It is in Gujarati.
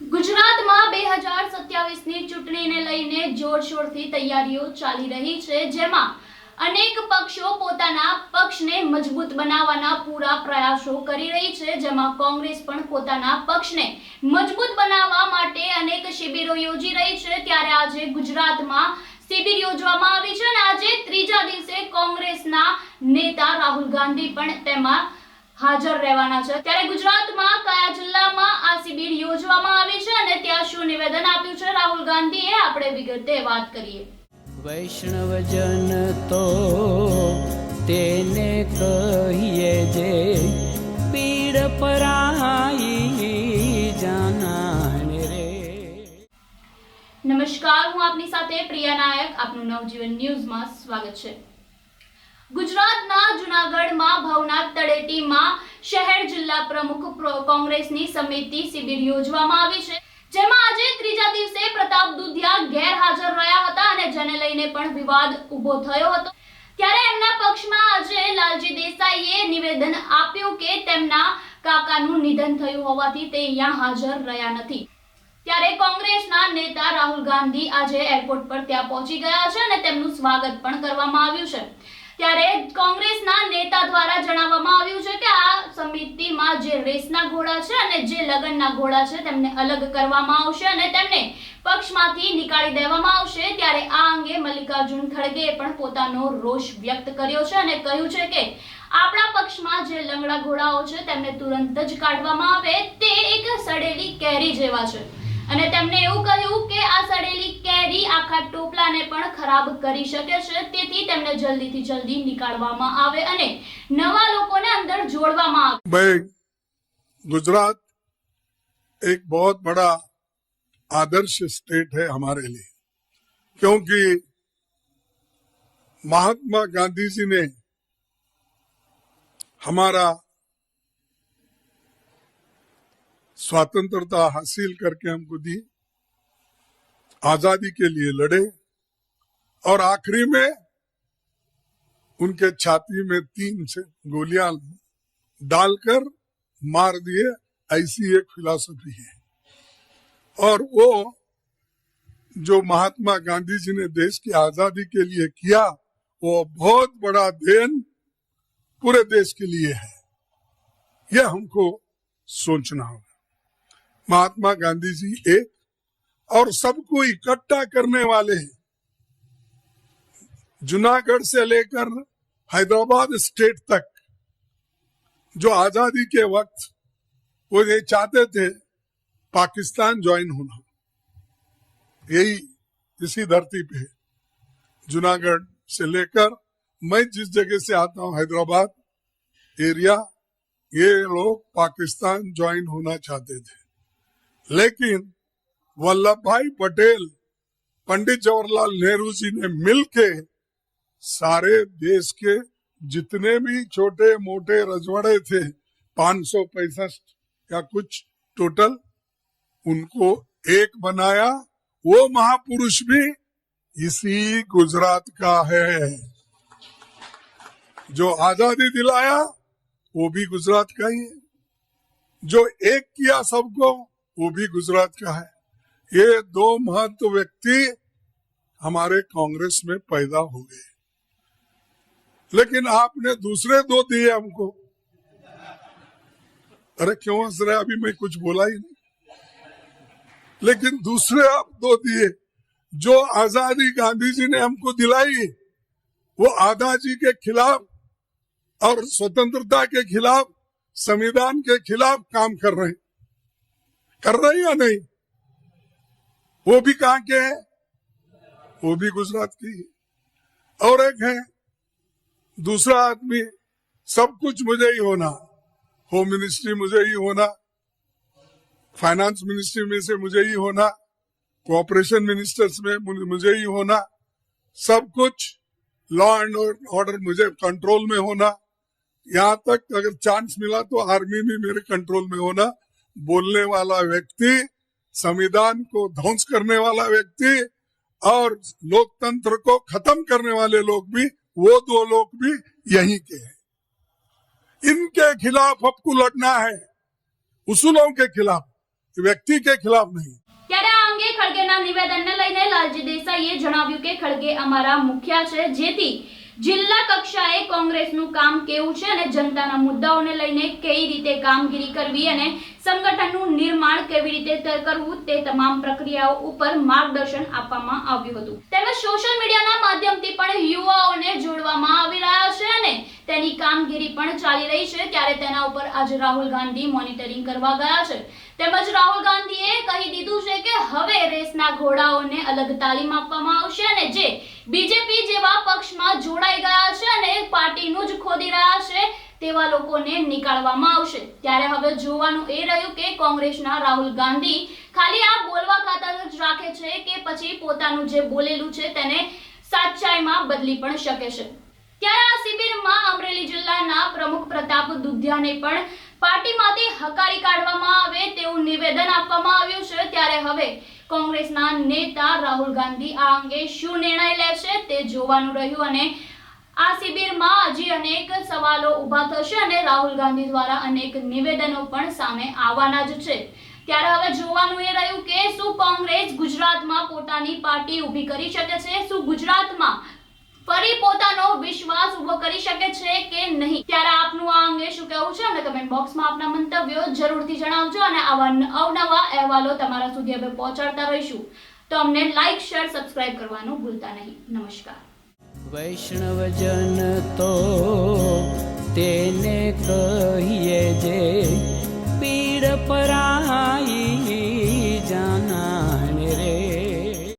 ગુજરાતમાં બે હજાર સત્યાવીસની ચૂંટણીને લઈને જોરશોરથી તૈયારીઓ ચાલી રહી છે, જેમાં અનેક પક્ષો પોતાના પક્ષને મજબૂત બનાવવાના પૂરા પ્રયાસો કરી રહી છે, જેમાં કોંગ્રેસ પણ પોતાના પક્ષને મજબૂત બનાવવા માટે અનેક શિબિરો યોજી રહી છે. ત્યારે આજે ગુજરાતમાં શિબિર યોજવામાં આવી છે અને આજે ત્રીજા દિવસે કોંગ્રેસના નેતા રાહુલ ગાંધી પણ તેમાં હાજર રહેવાના છે. ત્યારે ગુજરાતમાં કયા જિલ્લામાં આ શિબિર યોજવામાં આવી છે અને ત્યાં શું નિવેદન આપ્યું છે? રાહુલ ગાંધીએ આપણે વિગતે વાત કરીએ. વૈષ્ણવજન તો તેને કહીએ જે પીડ પરાઈ જાનાને રે. નમસ્કાર હું આપની સાથે પ્રિયા નાયક. આપનું નવજીવન ન્યૂઝમાં સ્વાગત છે. ગુજરાતના જુનાગઢમાં ભવનાથ તળેટીમાં શહેર જિલ્લા પ્રમુખ કોંગ્રેસની સમિતિ શિબિર યોજવામાં આવી છે, જેમાં આજે ત્રીજા દિવસે પ્રતાપ દુધિયા ગેરહાજર રહ્યા હતા અને જેને લઈને પણ વિવાદ ઊભો થયો હતો. ત્યારે એમના પક્ષમાં આજે લાલજી દેસાઈએ નિવેદન આપ્યું કે તેમના કાકાનું નિધન થયું હોવાથી તે અહીંયા હાજર રહ્યા નથી. ત્યારે કોંગ્રેસના નેતા રાહુલ ગાંધી આજે એરપોર્ટ પર ત્યાં પહોંચી ગયા છે અને તેમનું સ્વાગત પણ કરવામાં આવ્યું છે. ત્યારે કોંગ્રેસના નેતા દ્વારા જણાવવામાં આવ્યું છે કે આ સમિતિમાં જે રેસના ઘોડા છે અને જે લગનના ઘોડા છે તેમને અલગ કરવામાં આવશે અને તેમને પક્ષમાંથી નીકાળી દેવામાં આવશે. ત્યારે આ અંગે મલ્લિકાર્જુન ખડગેએ પણ પોતાનો રોષ વ્યક્ત કર્યો છે અને કહ્યું છે કે આપણા પક્ષમાં જે લંગડા ઘોડાઓ છે તેમને તુરંત જ કાઢવામાં આવે તે એક સડેલી કેરી જેવા છે. અને તેમણે એવું કહ્યું કે આ સડેલી કેરી આખા ટોપલાને પણ ખરાબ કરી શકે છે તેથી તેમને જલ્દીથી જલ્દી નીકાળવામાં આવે અને નવા લોકોને અંદર જોડવામાં આવે भाई गुजरात एक बहुत बड़ा आदर्श स्टेट है हमारे लिए क्योंकि महात्मा गांधी जी ने हमारा स्वतंत्रता हासिल करके हमको दी। आज़ादी के लिए लड़े और आखिरी में उनके छाती में तीन से गोलियाँ डालकर मार दिए, ऐसी एक फिलॉसफी है। और वो जो महात्मा गांधी जी ने देश की आज़ादी के लिए किया, वो बहुत बड़ा देन पूरे देश के लिए है। यह हमको सोचना होगा। महात्मा गांधी जी एक और सबको इकट्ठा करने वाले हैं। जूनागढ़ से लेकर हैदराबाद स्टेट तक जो आज़ादी के वक्त वो ये चाहते थे, पाकिस्तान ज्वाइन होना। यही इसी धरती पे जूनागढ़ से लेकर मैं जिस जगह से आता हूँ, हैदराबाद एरिया, ये लोग पाकिस्तान ज्वाइन होना चाहते थे। लेकिन वल्लभ भाई पटेल, पंडित जवाहरलाल नेहरू जी ने मिलके सारे देश के जितने भी छोटे मोटे रजवाड़े थे, पाँच सौ पैंसठ या कुछ टोटल उनको एक बनाया। वो महापुरुष भी इसी गुजरात का है। जो आज़ादी दिलाया, वो भी गुजरात का ही है। जो एक किया सबको वो भी गुजरात का है। ये दो महत्व व्यक्ति हमारे कांग्रेस में पैदा हो गए। लेकिन आपने दूसरे दो दिए हमको। अरे क्यों हंस रहे अभी मैं कुछ बोला ही नहीं। लेकिन दूसरे आप दो दिए। जो आज़ादी गांधी जी ने हमको दिलाई, वो आधा जी के खिलाफ और स्वतंत्रता के खिलाफ, संविधान के खिलाफ काम कर रहे हैं। कर रहे या नहीं? वो भी कहा के हैं? वो भी गुजरात की है। और एक है, दूसरा आदमी, सब कुछ मुझे ही होना। होम मिनिस्ट्री मुझे ही होना। फाइनेंस मिनिस्ट्री में से मुझे ही होना। कोऑपरेशन मिनिस्टर्स में मुझे- ही होना। सब कुछ लॉ एंड ऑर्डर मुझे कंट्रोल में होना। यहाँ तक अगर चांस मिला तो आर्मी में मेरे कंट्रोल में होना। बोलने वाला व्यक्ति संविधान को ध्वंस करने वाला व्यक्ति और लोकतंत्र को खत्म करने वाले लोग भी वो दो लोग भी यहीं के हैं इनके खिलाफ आपको लड़ना है उसूलों के खिलाफ व्यक्ति के खिलाफ नहीं ત્યારે આ અંગે ખડગેના નિવેદનને લઈને લાલજી દેસાઈએ જણાવ્યું કે ખડગે અમારા મુખ્ય છે જેથી જિલ્લા કક્ષાએ કોંગ્રેસનું કામ કેવું છે અને જનતાના મુદ્દાઓને લઈને કઈ રીતે કામગીરી કરવી અને સંગઠનનું નિર્માણ કેવી રીતે કરવું તે તમામ પ્રક્રિયાઓ ઉપર માર્ગદર્શન આપવામાં આવ્યું હતું. તેમજ સોશિયલ મીડિયાના માધ્યમથી પણ યુવાઓને જોડવામાં આવી રહ્યા છે અને તેની કામગીરી પણ ચાલી રહી છે. ત્યારે તેના ઉપર આજે રાહુલ ગાંધી મોનિટરિંગ કરવા ગયા છે. તેમજ રાહુલ ગાંધીએ કહી દીધું છે કે હવે રેસના ઘોડાઓને અલગ તાલીમ આપવામાં આવશે અને જે બીજેપી જેવા પક્ષમાં જોડાઈ ગયા છે અને પાર્ટીનું જ ખોદી રહ્યા છે, તેવા લોકોને નીકાળવામાં આવશે. ત્યારે હવે જોવાનું એ રહ્યું કે કોંગ્રેસના રાહુલ ગાંધી ખાલી આ બોલવા ખાતર જ રાખે છે કે પછી પોતાનું જે બોલેલું છે તેને સાચાઈમાં બદલી પણ શકે છે. ત્યારે આ શિબિરમાં અમરેલી જિલ્લાના પ્રમુખ પ્રતાપ દુધિયાને પણ પાર્ટીમાંથી હકારી કાઢવામાં નિવેદન આપવામાં આવ્યું છે, ત્યારે હવે કોંગ્રેસના નેતા રાહુલ ગાંધી આ અંગે શું નિર્ણય લેશે તે જોવાનું રહ્યું અને આ શિબિરમાં હજી અનેક સવાલો ઊભા થશે અને રાહુલ ગાંધી દ્વારા અનેક નિવેદનો પણ સામે આવવાના જ છે. ત્યારે હવે જોવાનું એ રહ્યું કે શું કોંગ્રેસ ગુજરાતમાં પોતાની પાર્ટી ઊભી કરી શકે છે, શું ગુજરાતમાં ફરી પોતાનો વિશ્વાસ ઊભો કરી શકે છે કે નહીં? ત્યારે અંગે શું કહેવું છે અને કમેન્ટ બોક્સમાં આપના મંતવ્યો જરૂરથી જણાવજો અને આવા અવનવા અહેવાલો તમારા સુધી અમે પહોંચાડતા રહીશું. તો અમને લાઈક શેર સબસ્ક્રાઇબ કરવાનું ભૂલતા નહીં. નમસ્કાર. વૈષ્ણવજન તો તેને કહીએ જે પીડ પરાઈ